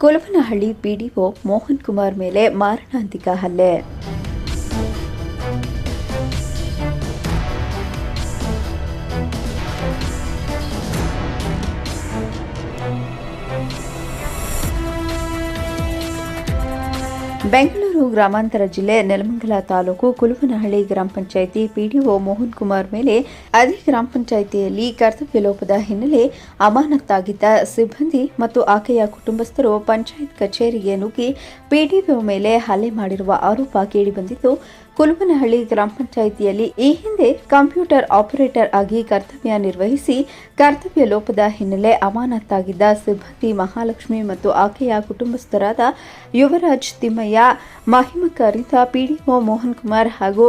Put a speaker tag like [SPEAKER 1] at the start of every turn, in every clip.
[SPEAKER 1] ಕುಲವನಹಳ್ಳಿ PDO Mohan Kumar ಮೇಲೆ ಮಾರಣಾಂತಿಕ ಹಲ್ಲೆ. ಬೆಂಗಳೂರು ಗ್ರಾಮಾಂತರ ಜಿಲ್ಲೆ ನೆಲಮಂಗಲ ತಾಲೂಕು ಕುಲುವನಹಳ್ಳಿ ಗ್ರಾಮ ಪಂಚಾಯಿತಿ ಪಿಡಿಒ ಮೋಹನ್ ಕುಮಾರ್ ಮೇಲೆ ಅದೇ ಗ್ರಾಮ ಪಂಚಾಯಿತಿಯಲ್ಲಿ ಕರ್ತವ್ಯ ಲೋಪದ ಹಿನ್ನೆಲೆ ಅಮಾನತ್ತಾಗಿದ್ದ ಸಿಬ್ಬಂದಿ ಮತ್ತು ಆಕೆಯ ಕುಟುಂಬಸ್ಥರು ಪಂಚಾಯತ್ ಕಚೇರಿಗೆ ನುಗ್ಗಿ ಪಿಡಿಒ ಮೇಲೆ ಹಲ್ಲೆ ಮಾಡಿರುವ ಆರೋಪ ಕೇಳಿಬಂದಿದ್ದು ಕುಲುವನಹಳ್ಳಿ ಗ್ರಾಮ ಪಂಚಾಯಿತಿಯಲ್ಲಿ ಈ ಹಿಂದೆ ಕಂಪ್ಯೂಟರ್ ಆಪರೇಟರ್ ಆಗಿ ಕರ್ತವ್ಯ ನಿರ್ವಹಿಸಿ ಕರ್ತವ್ಯ ಲೋಪದ ಹಿನ್ನೆಲೆ ಅಮಾನತ್ತಾಗಿದ್ದ ಸಿಬ್ಬಂದಿ ಮಹಾಲಕ್ಷ್ಮಿ ಮತ್ತು ಆಕೆಯ ಕುಟುಂಬಸ್ಥರಾದ ಯುವರಾಜ್ ತಿಮ್ಮಯ್ಯ ಮಹಿಮಕರಿಂದ ಪಿಡಿಒ ಮೋಹನ್ ಕುಮಾರ್ ಹಾಗೂ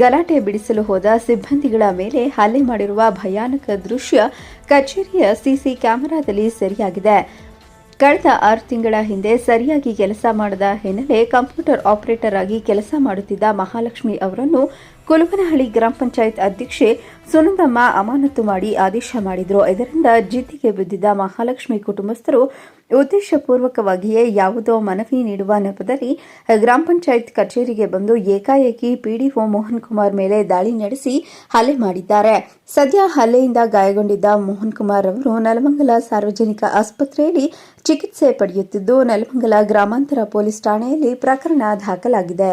[SPEAKER 1] ಗಲಾಟೆ ಬಿಡಿಸಲು ಹೋದ ಸಿಬ್ಬಂದಿಗಳ ಮೇಲೆ ಹಲ್ಲೆ ಮಾಡಿರುವ ಭಯಾನಕ ದೃಶ್ಯ ಕಚೇರಿಯ ಸಿಸಿ ಕ್ಯಾಮೆರಾದಲ್ಲಿ ಸೆರೆಯಾಗಿದೆ. ಕಳೆದ ಆರು ತಿಂಗಳ ಹಿಂದೆ ಸರಿಯಾಗಿ ಕೆಲಸ ಮಾಡದ ಹಿನ್ನೆಲೆ ಕಂಪ್ಯೂಟರ್ ಆಪರೇಟರ್ ಆಗಿ ಕೆಲಸ ಮಾಡುತ್ತಿದ್ದ ಮಹಾಲಕ್ಷ್ಮಿ ಅವರನ್ನು ಕುಲುವನಹಳ್ಳಿ ಗ್ರಾಮ ಪಂಚಾಯತ್ ಅಧ್ಯಕ್ಷೆ ಸುನಂದಮ್ಮ ಅಮಾನತು ಮಾಡಿ ಆದೇಶ ಮಾಡಿದರು. ಇದರಿಂದ ಜಿದ್ದಿಗೆ ಬಿದ್ದಿದ್ದ ಮಹಾಲಕ್ಷ್ಮಿ ಕುಟುಂಬಸ್ಥರು ಉದ್ದೇಶಪೂರ್ವಕವಾಗಿಯೇ ಯಾವುದೋ ಮನವಿ ನೀಡುವ ನೆಪದಲ್ಲಿ ಗ್ರಾಮ ಪಂಚಾಯತ್ ಕಚೇರಿಗೆ ಬಂದು ಏಕಾಏಕಿ ಪಿಡಿಒ ಮೋಹನ್ ಕುಮಾರ್ ಮೇಲೆ ದಾಳಿ ನಡೆಸಿ ಹಲ್ಲೆ ಮಾಡಿದ್ದಾರೆ. ಸದ್ಯ ಹಲ್ಲೆಯಿಂದ ಗಾಯಗೊಂಡಿದ್ದ ಮೋಹನ್ ಕುಮಾರ್ ಅವರು ನಲಮಂಗಲ ಸಾರ್ವಜನಿಕ ಆಸ್ಪತ್ರೆಯಲ್ಲಿ ಚಿಕಿತ್ಸೆ ಪಡೆಯುತ್ತಿದ್ದು, ನಲಮಂಗಲ ಗ್ರಾಮಾಂತರ ಪೊಲೀಸ್ ಠಾಣೆಯಲ್ಲಿ ಪ್ರಕರಣ ದಾಖಲಾಗಿದೆ.